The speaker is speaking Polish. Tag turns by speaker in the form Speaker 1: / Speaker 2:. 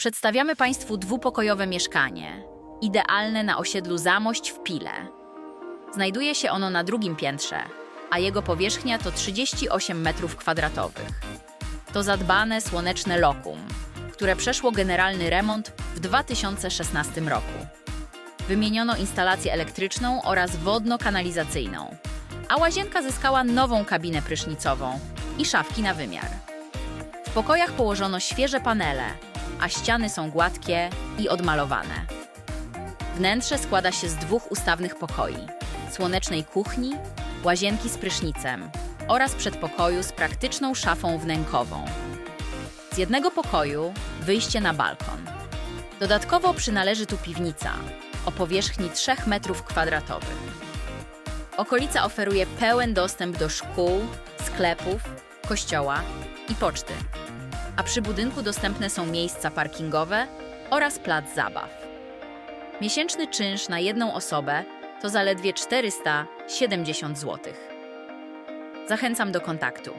Speaker 1: Przedstawiamy Państwu dwupokojowe mieszkanie, idealne na osiedlu Zamość w Pile. Znajduje się ono na drugim piętrze, a jego powierzchnia to 38 m2. To zadbane, słoneczne lokum, które przeszło generalny remont w 2016 roku. Wymieniono instalację elektryczną oraz wodno-kanalizacyjną, a łazienka zyskała nową kabinę prysznicową i szafki na wymiar. W pokojach położono świeże panele, a ściany są gładkie i odmalowane. Wnętrze składa się z dwóch ustawnych pokoi: słonecznej kuchni, łazienki z prysznicem oraz przedpokoju z praktyczną szafą wnękową. Z jednego pokoju wyjście na balkon. Dodatkowo przynależy tu piwnica o powierzchni 3 m2. Okolica oferuje pełen dostęp do szkół, sklepów, kościoła i poczty a przy budynku dostępne są miejsca parkingowe oraz plac zabaw. Miesięczny czynsz na jedną osobę to zaledwie 470 zł. Zachęcam do kontaktu